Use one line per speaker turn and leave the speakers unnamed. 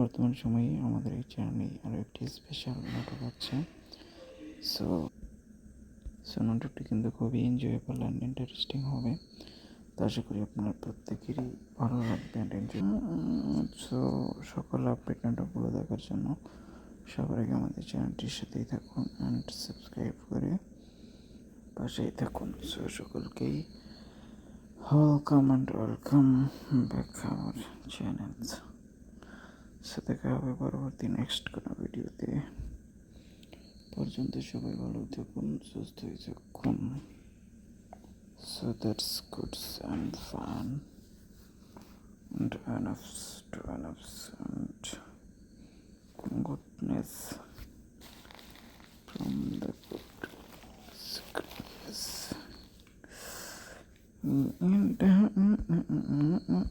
বর্তমান সময়ে আমাদের এই চ্যানেলে আরও একটি স্পেশাল নাটক আছে। সো সো নাটকটি কিন্তু খুবই এনজয়েবল অ্যান্ড ইন্টারেস্টিং হবে। তো আশা করি আপনার প্রত্যেকেরই ভালো লাগবে অ্যান্ড এনজয় সো সকল আপডেট নাটকগুলো দেখার জন্য সবার আগে আমাদের চ্যানেলটির সাথেই থাকুন অ্যান্ড সাবস্ক্রাইব করে পাশেই থাকুন। সো সকলকেই welcome and welcome back our channel আচ্ছা দেখা হবে পরবর্তী নেক্সট কোনো ভিডিওতে পর্যন্ত সবাই ভালো থাকুন সুস্থ হয়ে থাকুন so that's and fun and enoughs to enoughs goodness from the good goodness and uh.